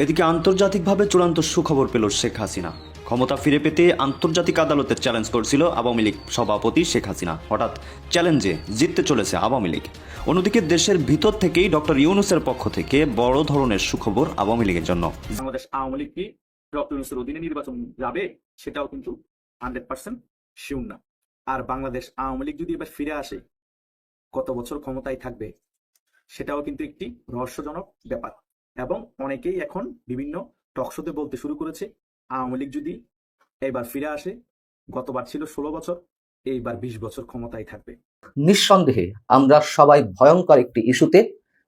এদিকে আন্তর্জাতিকভাবে চূড়ান্ত সুখবর পেল শেখ হাসিনা। ক্ষমতা ফিরে পেতে আন্তর্জাতিক আদালতে চ্যালেঞ্জ করছিল আওয়ামী লীগ সভাপতি শেখ হাসিনা। হঠাৎ চ্যালেঞ্জে জিততে চলেছে আওয়ামী লীগ। অন্যদিকে দেশের ভিতর থেকেই ডক্টর ইউনুসের পক্ষ থেকে বড় ধরনের সুখবর আওয়ামী লীগের জন্য। বাংলাদেশ আওয়ামী লীগ কি ডক্টর ইউনুসের অধীনে নির্বাচন যাবে? সেটাও কিন্তু হান্ড্রেড পার্সেন্ট শিউর না। আর বাংলাদেশ আওয়ামী লীগ যদি এবার ফিরে আসে, কত বছর ক্ষমতায় থাকবে, সেটাও কিন্তু একটি রহস্যজনক ব্যাপার। এবং অনেকেই এখন বিভিন্ন টকশোতে বলতে শুরু করেছে। আওয়ামী লীগ যদি এবার ফিরে আসে গতবার ছিল ষোলো বছর এইবার বিশ বছর ক্ষমতায় থাকবে। নিঃসন্দেহে আমরা সবাই ভয়ঙ্কর একটি ইস্যুতে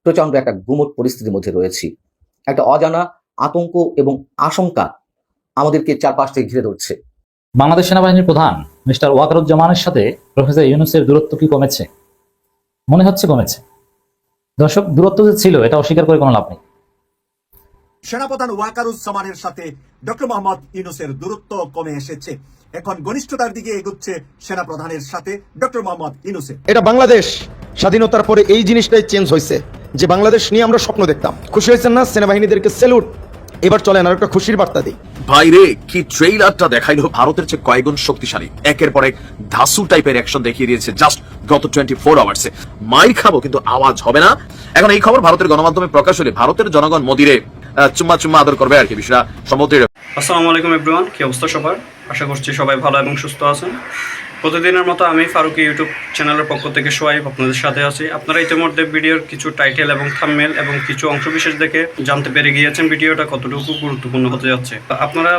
প্রচণ্ড একটা গুমট পরিস্থিতির মধ্যে রয়েছি। একটা অজানা আতঙ্ক এবং আশঙ্কা আমাদেরকে চারপাশ থেকে ঘিরে ধরছে। বাংলাদেশ সেনাবাহিনীর প্রধান মিস্টার ওয়াকারুজ্জামানের সাথে প্রফেসর ইউনুসের দূরত্ব কি কমেছে? মনে হচ্ছে কমেছে। দর্শক দূরত্ব যে ছিল এটা অস্বীকার করে কোনো লাভ নেই। সেনাপ্রধান ওয়াকারুজ্জামানের সাথে ডক্টর মোহাম্মদ ইউনুসের দূরত্ব কমে এসেছে। এখন ঘনিষ্ঠতার দিকে এগোচ্ছে সেনাপ্রধানের সাথে ডক্টর মোহাম্মদ ইউনুসের। এটা বাংলাদেশ। স্বাধীনতার পরে এই জিনিসটাই চেঞ্জ হয়েছে। যে বাংলাদেশ নিয়ে আমরা স্বপ্ন দেখতাম। খুশি হয়েছেন না? সেনাবাহিনীদেরকে সেলুট এবার চলেন আর একটা খুশির বার্তা দিই। বাইরে কি ট্রেইলারটা দেখাইলো? ভারতের চেয়ে কয়েকগুণ শক্তিশালী। একের পর এক ধাসু টাইপের অ্যাকশন দেখিয়ে দিয়েছে জাস্ট গত টোয়েন্টি ফোর আওয়ার্সে মাইর খাব কিন্তু আওয়াজ হবে না। এখন এই খবর ভারতের গণমাধ্যমে প্রকাশ হলে ভারতের জনগণ মোদিরে চুম্মা চুম্মা আদর করবে আর কি বিষয়টা। সম্মতির আসসালামু আলাইকুম এভরিওয়ান কি অবস্থা সবার? আশা করছি সবাই ভালো এবং সুস্থ আছেন। প্রতিদিনের মতো আমি ফারুকি ইউটিউব চ্যানেলের পক্ষ থেকে সোয়াইব আপনাদের সাথে আছি। আপনারা ইতিমধ্যে ভিডিওর কিছু টাইটেল এবং থামমেল এবং কিছু অংশবিশেষ দেখে জানতে পেরে গিয়েছেন ভিডিওটা কতটুকু গুরুত্বপূর্ণ হতে যাচ্ছে। আপনারা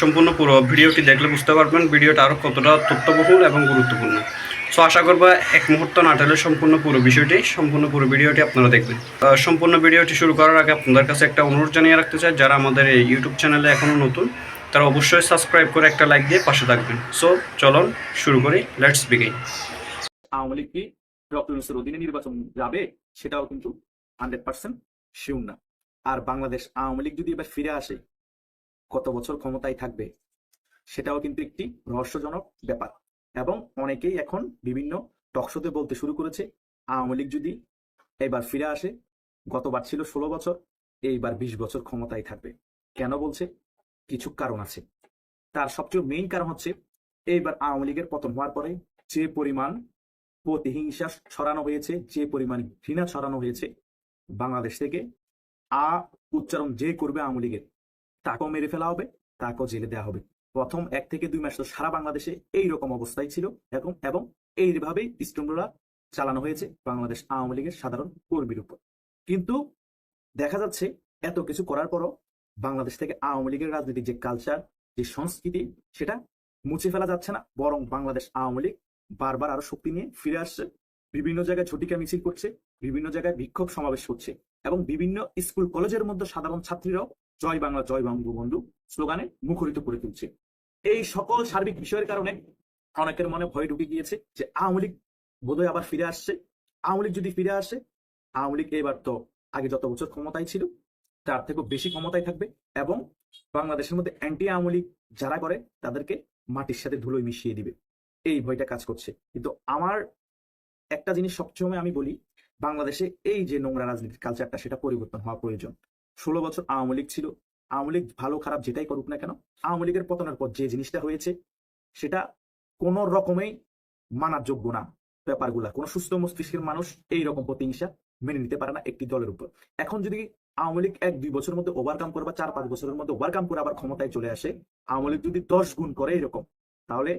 সম্পূর্ণ পুরো ভিডিওটি দেখলে বুঝতে পারবেন ভিডিওটা আরও কতটা তথ্যবহুল এবং গুরুত্বপূর্ণ। সো আশা করব এক মুহূর্ত না টেলে সম্পূর্ণ পুরো বিষয়টি, সম্পূর্ণ পুরো ভিডিওটি আপনারা দেখবেন। সম্পূর্ণ ভিডিওটি শুরু করার আগে আপনাদের কাছে একটা অনুরোধ জানিয়ে রাখতে চাই, যারা আমাদের এই ইউটিউব চ্যানেলে এখনও নতুন, তারা অবশ্যই সাবস্ক্রাইব করে একটা লাইক দিয়ে পাশে থাকবেন। সো চলুন শুরু করি লেটস বিগিন আওয়ামী লীগ কি ডক্টর অধীনে নির্বাচন যাবে, সেটাও কিন্তু হান্ড্রেড পার্সেন্ট শিউর না। আর বাংলাদেশ আওয়ামী লীগ যদি এবার ফিরে আসে, কত বছর ক্ষমতায় থাকবে, সেটাও কিন্তু একটি রহস্যজনক ব্যাপার। এবং অনেকেই এখন বিভিন্ন টকশোতে বলতে শুরু করেছে। আওয়ামী লীগ যদি এবার ফিরে আসে, গতবার ছিল ষোলো বছর, এইবার বিশ বছর ক্ষমতায় থাকবে। কেন বলছে? কিছু কারণ আছে। তার সবচেয়ে মেইন কারণ হচ্ছে, এইবার আওয়ামী লীগের পতন হওয়ার পরে যে পরিমাণ প্রতিহিংসা ছড়ানো হয়েছে, যে পরিমাণ ঘৃণা ছড়ানো হয়েছে, বাংলাদেশ থেকে, আ উচ্চারণ যে করবে আওয়ামী লীগের, তাকেও মেরে ফেলা হবে, তাকেও জেলে দেওয়া হবে। প্রথম এক থেকে দুই মাস তো সারা বাংলাদেশে এই রকম অবস্থায় ছিল এবং এবং এইভাবেই স্টুমরা চালানো হয়েছে বাংলাদেশ আওয়ামী লীগের সাধারণ কর্মীর উপর। কিন্তু দেখা যাচ্ছে এত কিছু করার পরও বাংলাদেশ থেকে আওয়ামী লীগের রাজনীতির যে কালচার যে সংস্কৃতি, সেটা মুছে ফেলা যাচ্ছে না, বরং বাংলাদেশ আওয়ামী লীগ বারবার আরও শক্তি নিয়ে ফিরে আসছে। বিভিন্ন জায়গায় ঝটিকা মিছিল করছে, বিভিন্ন জায়গায় বিক্ষোভ সমাবেশ করছে এবং বিভিন্ন স্কুল কলেজের মধ্যে সাধারণ ছাত্রীরাও জয় বাংলা, জয় বঙ্গবন্ধু স্লোগানে মুখরিত করে তুলছে। এই সকল সার্বিক বিষয়ের কারণে অনেকের মনে ভয় ঢুকে গিয়েছে যে আওয়ামী লীগ বোধহয় আবার ফিরে আসছে। আওয়ামী লীগ যদি ফিরে আসে, আওয়ামী লীগ এবার তো আগে যত বছর ক্ষমতায় ছিল, তার থেকেও বেশি ক্ষমতায় থাকবে এবং বাংলাদেশের মধ্যে অ্যান্টি আওয়ামী লীগ যারা করে, তাদেরকে মাটির সাথে ধুলোয় মিশিয়ে দিবে। এই ভয়টা কাজ করছে। কিন্তু আমার একটা জিনিস সবসময় আমি বলি, বাংলাদেশে এই যে নোংরা রাজনীতির কালচারটা সেটা পরিবর্তন হওয়া প্রয়োজন। ষোলো বছর আওয়ামী লীগ ছিল আওয়ামী লীগ ভালো খারাপ যেটাই করুক না কেন, আওয়ামী লীগের পতনের পর যে জিনিসটা হয়েছে, সেটা কোন রকমেই মানার যোগ্য না ব্যাপারগুলা। কোন সুস্থ মস্তিষ্কের মানুষ এই রকম প্রতিহিংসা মেনে নিতে পারে না একটি দলের উপর। এখন যদি আওয়ামী লীগ এক দুই বছরের মধ্যে ওভারকাম করে বা চার পাঁচ বছরের মধ্যে ওভারকাম করে আবার ক্ষমতায় চলে আসে, আওয়ামী লীগ যদি দশ গুণ করে এরকম, তাহলে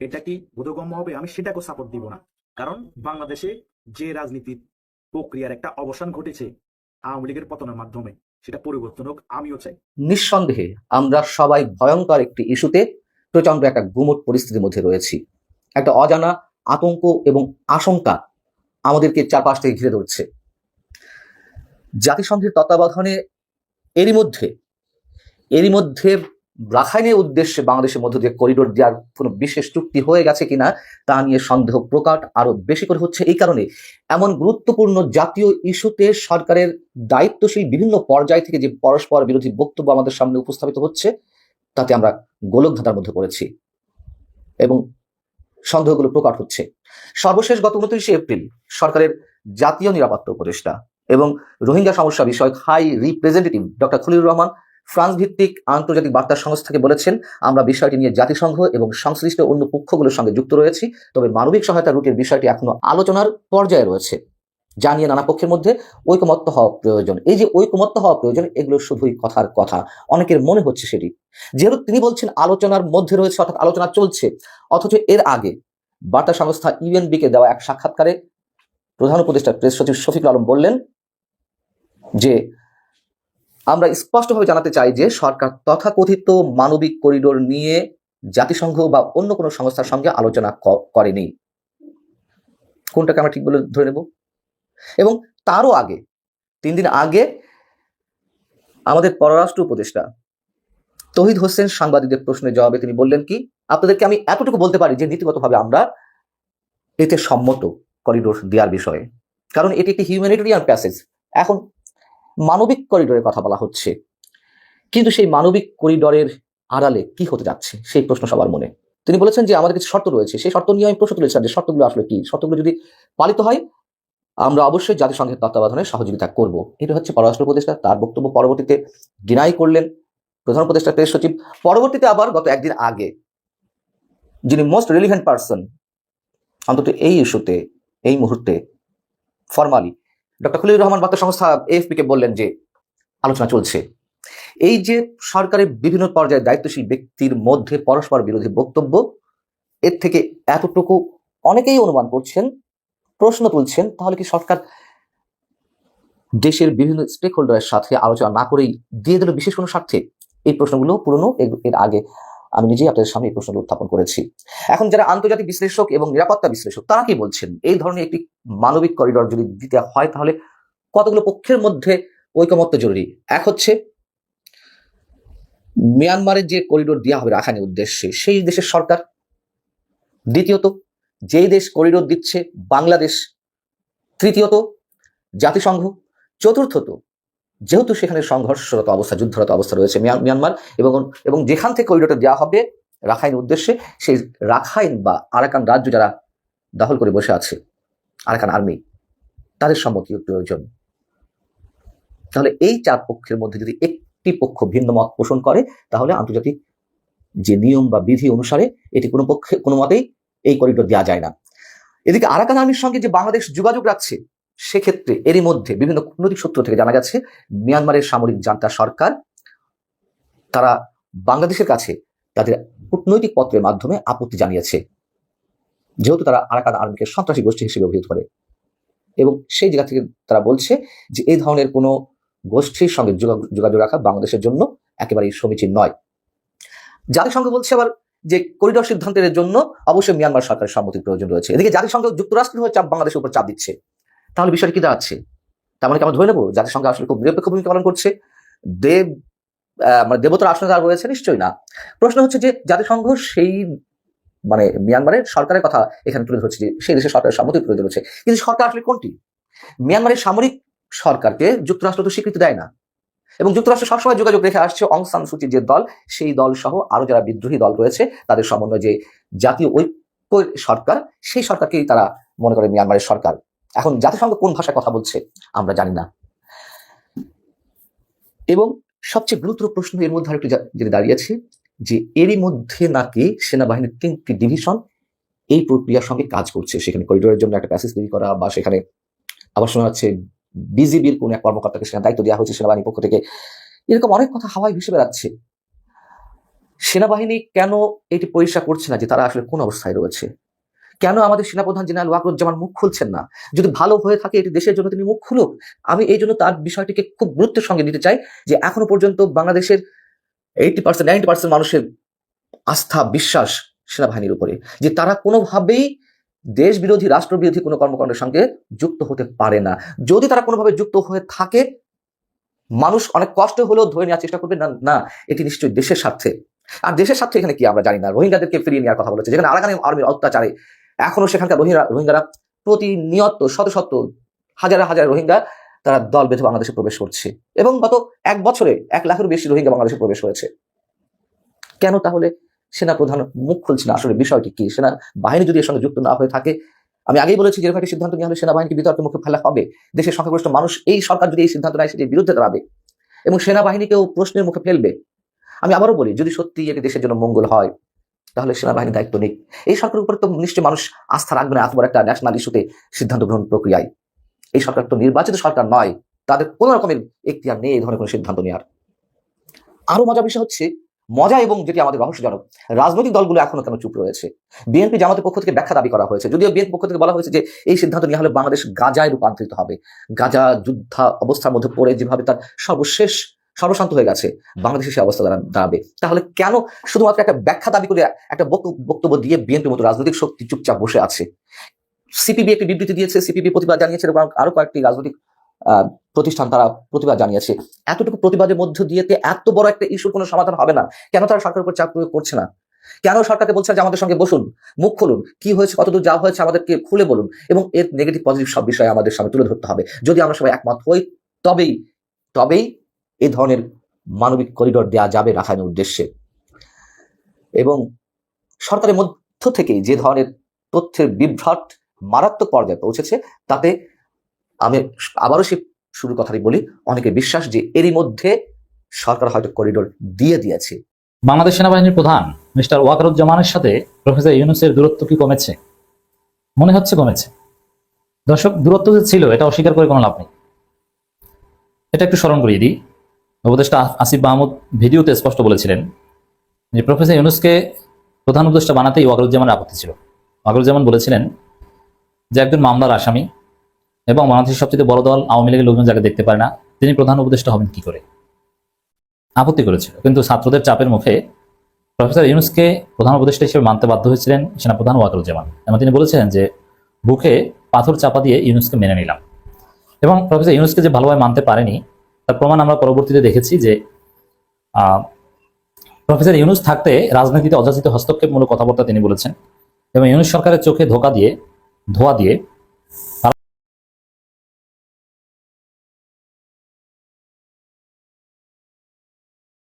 এটা কি বোধগম্য হবে? আমি সেটাকেও সাপোর্ট দিব না। কারণ বাংলাদেশে যে রাজনীতির প্রক্রিয়ার একটা অবসান ঘটেছে আওয়ামী লীগের পতনের মাধ্যমে সেটা পরিবর্তন হোক, আমিও চাই। নিঃসন্দেহে আমরা সবাই ভয়ঙ্কর একটি ইস্যুতে প্রচণ্ড একটা গুমট পরিস্থিতির মধ্যে রয়েছি। একটা অজানা আতঙ্ক এবং আশঙ্কা আমাদেরকে চারপাশ থেকে ঘিরে ধরছে। জাতিসংঘের তত্ত্বাবধানে এরই মধ্যে এরই মধ্যে রাখাইনের উদ্দেশ্যে বাংলাদেশের মধ্য দিয়ে করিডোর দেওয়ার কোনো বিশেষ চুক্তি হয়ে গেছে কিনা তা নিয়ে সন্দেহ প্রকাট আরও বেশি করে হচ্ছে এই কারণে। এমন গুরুত্বপূর্ণ জাতীয় ইস্যুতে সরকারের দায়িত্বশীল বিভিন্ন পর্যায় থেকে যে পরস্পর বিরোধী বক্তব্য আমাদের সামনে উপস্থাপিত হচ্ছে, তাতে আমরা গোলকধাঁধার মধ্যে পড়েছি এবং সন্দেহগুলো প্রকাট হচ্ছে। সর্বশেষ গত উনত্রিশে এপ্রিল সরকারের জাতীয় নিরাপত্তা উপদেষ্টা এবং রোহিঙ্গা সমস্যা বিষয়ক high representative doctor Khalilur Rahman France ভিত্তিক আন্তর্জাতিক বার্তা সংস্থাকে বলেছেন, আমরা বিষয়টি নিয়ে জাতিসংঘ এবং সংশ্লিষ্ট অন্য পক্ষগুলোর সঙ্গে যুক্ত রয়েছি, তবে মানবিক সহায়তা রুটের বিষয়টি এখনও আলোচনার পর্যায়ে রয়েছে। যা নিয়ে নানা পক্ষের মধ্যে ঐকমত্য হওয়া প্রয়োজন। এই যে ঐকমত্য হওয়া প্রয়োজন, এগুলো শুধুই কথার কথা। অনেকের মনে হচ্ছে সেটি। যেহেতু তিনি বলছেন আলোচনার মধ্যে রয়েছে, অর্থাৎ আলোচনা চলছে, অথচ এর আগে বার্তা সংস্থা ইউএনবি কে দেওয়া এক সাক্ষাৎকারে প্রধান উপদেষ্টা প্রেস সচিব শফিকুল আলম বললেন যে আমরা স্পষ্টভাবে জানাতে চাই যে সরকার তথাকথিত মানবিক করিডোর নিয়ে জাতিসংঘ বা অন্য কোনো সংস্থার সঙ্গে আলোচনা করেনি। কোনটাকে আমরা ঠিক বলে ধরে নেব? এবং তারও আগে, তিন দিন আগে আমাদের পররাষ্ট্র উপদেষ্টা তহিদ হোসেন সাংবাদিকদের প্রশ্নের জবাবে তিনি বললেন কি, আপনাদেরকে আমি এতটুকু বলতে পারি যে নীতিগতভাবে আমরা এতে সম্মত করিডোর দেওয়ার বিষয়ে। কারণ এটি একটি হিউম্যানিটেরিয়ান প্যাসেজ এখন মানবিক করিডোরের কথা বলা হচ্ছে। কিন্তু সেই মানবিক করিডোরের আড়ালে কি হতে যাচ্ছে, সেই প্রশ্ন সবার মনে। তিনি বলেছেন যে, আমাদের কিছু শর্ত রয়েছে। সেই শর্ত নিয়ে আমি প্রশ্ন তুলেছিলাম যে শর্তগুলো আসলে কি? শর্তগুলো যদি পালিত হয়, আমরা অবশ্যই জাতিসংঘের তত্ত্বাবধানে সহযোগিতা করব। এটা হচ্ছে পররাষ্ট্র উপদেষ্টা। তার বক্তব্য পরবর্তীতে ডিনাই করলেন প্রধান উপদেষ্টা, প্রেস সচিব। পরবর্তীতে আবার গত একদিন আগে যিনি মোস্ট রেলিভেন্ট পার্সন অন্তত এই ইস্যুতে এই মুহূর্তে ফরমালি ডক্টর খলিলুর রহমান বার্তা সংস্থা এএফপি কে বললেন যে, আলোচনা চলছে। এই যে সরকারের বিভিন্ন পর্যায়ে দায়িত্বশীল ব্যক্তির মধ্যে পরস্পর বিরোধী বক্তব্য, এর থেকে এতটুকু অনেকেই অনুমান করছেন, প্রশ্ন তুলছেন, তাহলে কি সরকার দেশের বিভিন্ন স্টেক হোল্ডারের সাথে আলোচনা না করেই দিয়ে দিল বিশেষ কোনো স্বার্থে? এই প্রশ্নগুলো পুরনো এর আগে আমি নিজেই আপনাদের সামনে এই প্রশ্নগুলো উত্থাপন করেছি। এখন যারা আন্তর্জাতিক বিশ্লেষক এবং নিরাপত্তা বিশ্লেষক, তারা কি বলছেন? এই ধরনের একটি মানবিক করিডোর যদি দিতে হয়, তাহলে কতগুলো পক্ষের মধ্যে ঐকমত্য জরুরি? এক হচ্ছে, মিয়ানমারের যে করিডোর দেওয়া হবে রাখানের উদ্দেশ্যে, সেই দেশের সরকার। দ্বিতীয়ত, যেই দেশ করিডোর দিচ্ছে বাংলাদেশ। তৃতীয়ত, জাতিসংঘ। চতুর্থত যেহেতু সেখানে সংঘর্ষরত অবস্থা, যুদ্ধরত অবস্থা রয়েছে মিয়ানমার এবং এবং যেখান থেকে করিডোরটা দেওয়া হবে, রাখাইন উদ্দেশ্যে, সেই রাখাইন বা আরাকান রাজ্য যারা দখল করে বসে আছে, আরাকান আর্মি, তাদের সম্মতি প্রয়োজন। তাহলে এই চার পক্ষের মধ্যে যদি একটি পক্ষ ভিন্ন মত পোষণ করে, তাহলে আন্তর্জাতিক যে নিয়ম বা বিধি অনুসারে এটি কোনো পক্ষে, কোনো মতেই এই করিডোর দেওয়া যায় না। এদিকে আরাকান আর্মির সঙ্গে যে বাংলাদেশ যোগাযোগ রাখছে সেক্ষেত্রে এরই মধ্যে বিভিন্ন কূটনৈতিক সূত্র থেকে জানা গেছে, মিয়ানমারের সামরিক জান্তা সরকার, তারা বাংলাদেশের কাছে তাদের কূটনৈতিক পত্রের মাধ্যমে আপত্তি জানিয়েছে। যেহেতু তারা আরাকান আর্মিকে সন্ত্রাসী গোষ্ঠী হিসেবে অভিহিত করে। এবং সেই জায়গা থেকে তারা বলছে যে, এই ধরনের কোনো গোষ্ঠীর সঙ্গে যোগা- যোগাযোগ রাখা বাংলাদেশের জন্য একেবারেই সমীচীন নয়। জাতিসংঘ বলছে আবার যে, করিডোর সিদ্ধান্তের জন্য অবশ্যই মিয়ানমার সরকারের সম্মতির প্রয়োজন রয়েছে। এদিকে জাতিসংঘ যুক্তরাষ্ট্রের হয়ে চাপ, বাংলাদেশের উপর চাপ দিচ্ছে। তাহলে বিষয়টা কি দাঁড়াচ্ছে? তার মানে কি আমরা ধরে নেব? জাতিসংঘ আসলে খুব নিরপেক্ষ ভূমিকা পালন করছে। দেব মানে দেবতার আসনে তারা রয়েছে? নিশ্চয়ই না। প্রশ্ন হচ্ছে যে, জাতিসংঘ সেই মানে মিয়ানমারের সরকারের কথা এখানে তুলে ধরছে যে, সেই দেশের সরকারের সম্মতির প্রয়োজন রয়েছে কিন্তু সরকার আসলে কোনটি? মিয়ানমারের সামরিক সরকারকে যুক্তরাষ্ট্র তো স্বীকৃতি দেয় না। এবং যুক্তরাষ্ট্র সবসময় যোগাযোগ রেখে আসছে অং সান সুচির যে দল, সেই দল সহ আরও যারা বিদ্রোহী দল রয়েছে, তাদের সমন্বয় যে জাতীয় ঐক্য সরকার, সেই সরকারকেই তারা মনে করে মিয়ানমারের সরকার। এখন জাতিসংঘ কোন ভাষায় কথা বলছে, আমরা জানি না। এবং সবচেয়ে গুরুতর প্রশ্ন এর মধ্যে আরেকটু যেটা দাঁড়িয়েছে যে এরই মধ্যে নাকি সেনাবাহিনীর তিনটি ডিভিশন এই প্রক্রিয়ার সঙ্গে কাজ করছে। সেখানে করিডোরের জন্য একটা প্যাসেজ তৈরি করা বা সেখানে আবার শোনা যাচ্ছে বিজিবির কোন এক কর্মকর্তাকে সেখানে দায়িত্ব দেওয়া হয়েছে সেনাবাহিনীর পক্ষ থেকে। এরকম অনেক কথা হাওয়ায় ভেসে বেড়াচ্ছে। সেনাবাহিনী কেন এটি পরিষ্কার করছে না যে তারা আসলে কোন অবস্থায় রয়েছে? কেন আমাদের সেনাপ্রধান জেনারেল ওয়াকরুজ্জামান মুখ খুলছেন না? যদি ভালো হয়ে থাকে, এটি দেশের জন্য তিনি মুখ খুলুক। আমি এই জন্য তার বিষয়টিকে খুব গুরুত্বের সঙ্গে নিতে চাই যে এখনও পর্যন্ত বাংলাদেশের এইটি পার্সেন্ট নাইনটি পার্সেন্ট মানুষের আস্থা, বিশ্বাস সেনাবাহিনীর উপরে। যে তারা কোনোভাবেই দেশ বিরোধী রাষ্ট্র বিরোধী কোনো কর্মকাণ্ডের সঙ্গে যুক্ত হতে পারে না। যদি তারা কোনোভাবে যুক্ত হয়ে থাকে, মানুষ অনেক কষ্ট হলেও ধরে নেওয়ার চেষ্টা করবে, না না, এটি নিশ্চয়ই দেশের স্বার্থে। আর দেশের স্বার্থে এখানে কি আমরা জানি না? রোহিঙ্গাদেরকে ফিরিয়ে নেওয়ার কথা বলেছে। যেখানে আরাকানি আর্মির অত্যাচারে এখনও সেখানকার রোহিঙ্গা রোহিঙ্গারা প্রতিনিয়ত, শত শত, হাজার হাজার রোহিঙ্গা তারা দল বেঁধে বাংলাদেশে প্রবেশ করছে। এবং গত এক বছরে এক লাখের বেশি রোহিঙ্গা বাংলাদেশে প্রবেশ করেছে কেন তাহলে সেনা প্রধান মুখ খুলছে না? আসলে বিষয়টি কি? সেনা বাহিনী যদি এর সঙ্গে যুক্ত না হয়ে থাকে, আমি আগেই বলেছি যেরকম একটা সিদ্ধান্ত নিয়ে হলে সেনাবাহিনীকে বিতর্কের মুখে ফেলা হবে। দেশের সংখ্যাগরিষ্ঠ মানুষ, এই সরকার যদি এই সিদ্ধান্ত নেয়, সেটির বিরুদ্ধে দাঁড়াবে। এবং সেনাবাহিনীকেও প্রশ্নের মুখে ফেলবে। আমি আবারও বলি, যদি সত্যি এটি দেশের জন্য মঙ্গল হয় তাহলে সেনাবাহিনী দায়িত্ব নিক। এই সরকারের উপরে তো নিশ্চয়ই মানুষ আস্থা রাখবে না, এত বড় একটা ন্যাশনাল ইস্যুতে সিদ্ধান্ত গ্রহণ প্রক্রিয়ায়। এই সরকার তো নির্বাচিত সরকার নয়, তাদের কোনো রকমের এখতিয়ার নেই এই ধরনের কোনো সিদ্ধান্ত নেওয়ার আরও মজার বিষয় হচ্ছে, মজা এবং যেটি আমাদের রহস্যজনক, রাজনৈতিক দলগুলো এখনও কেন চুপ রয়েছে? বিএনপি জামাতের পক্ষ থেকে ব্যাখ্যা দাবি করা হয়েছে। যদিও বিএনপি পক্ষ থেকে বলা হয়েছে যে, এই সিদ্ধান্ত নেওয়া হলে বাংলাদেশ গাজায় রূপান্তরিত হবে। গাজা যুদ্ধা অবস্থার মধ্যে পড়ে যেভাবে তার সর্বশেষ সর্বশান্ত হয়ে গেছে বাংলাদেশের সে অবস্থা দাঁড়া- দাঁড়াবে। তাহলে কেন শুধুমাত্র একটা ব্যাখ্যা দাবি করে একটা বক্তব্য দিয়ে বিএনপির মতো রাজনৈতিক শক্তি চুপচাপ বসে আছে? সিপিবি একটি বিবৃতি দিয়েছে, সিপিবি প্রতিবাদ জানিয়েছে এবং আরও কয়েকটি রাজনৈতিক প্রতিষ্ঠান তারা প্রতিবাদ জানিয়েছে। এতটুকু প্রতিবাদের মধ্য দিয়ে এত বড় একটা ইস্যুর কোনো সমাধান হবে না। কেন তারা সরকারের উপর চাপ প্রয়োগ করছে না? কেন সরকারকে বলছে যে আমাদের সঙ্গে বসুন, মুখ খুলুন, কি হয়েছে, কতদূর যা হয়েছে আমাদেরকে খুলে বলুন এবং এর নেগেটিভ পজিটিভ সব বিষয়ে আমাদের সামনে তুলে ধরতে হবে। যদি আমরা সবাই একমত হই, তবেই তবেই এই ধরনের মানবিক করিডোর দেওয়া যাবে রাখাইনের উদ্দেশ্যে। এবং সরকারের মধ্য থেকেই যে ধরনের তথ্যের বিভ্রাট মারাত্মক পর্যায়ে পৌঁছেছে, তাতে আমি আবারও সে শুরুর কথাটি বলি, অনেকে বিশ্বাস যে এরই মধ্যে সরকার হয়তো করিডোর দিয়ে দিয়েছে। বাংলাদেশ সেনাবাহিনীর প্রধান মিস্টার ওয়াকারুজ্জামানের সাথে প্রফেসর ইউনুসের দূরত্ব কি কমেছে? মনে হচ্ছে কমেছে। দর্শক, দূরত্ব যে ছিল, এটা অস্বীকার করে কোনো লাভ নেই। এটা একটু স্মরণ করিয়ে দিই। উপদেষ্টা আসিফ মাহমুদ ভিডিওতে স্পষ্ট বলেছিলেন যে প্রফেসর ইউনুসকে প্রধান উপদেষ্টা বানাতেই ওয়াকারুজ্জামানের আপত্তি ছিল। ওয়াকরুজ্জামান বলেছিলেন যে একজন মামলার আসামি এবং বাংলাদেশের সবচেয়ে বড় দল আওয়ামী লীগের লোকজন যাকে দেখতে পারে না, তিনি প্রধান উপদেষ্টা হবেন কি করে? আপত্তি করেছিল। কিন্তু ছাত্রদের চাপের মুখে প্রফেসর ইউনুসকে প্রধান উপদেষ্টা হিসেবে মানতে বাধ্য হয়েছিলেন সেনাপ্রধান ওয়াকারুজ্জামান। এবং তিনি বলেছিলেন যে বুকে পাথর চাপা দিয়ে ইউনুসকে মেনে নিলাম। এবং প্রফেসর ইউনুসকে যে ভালোভাবে মানতে পারেনি তার প্রমাণ আমরা পরবর্তীতে দেখেছি যে প্রফেসর ইউনুস থাকতে রাজনীতিতে অযাচিত হস্তক্ষেপমূলক কথাবার্তা তিনি বলেছেন এবং ইউনুস সরকারের চোখে ধোকা দিয়ে, ধোয়া দিয়ে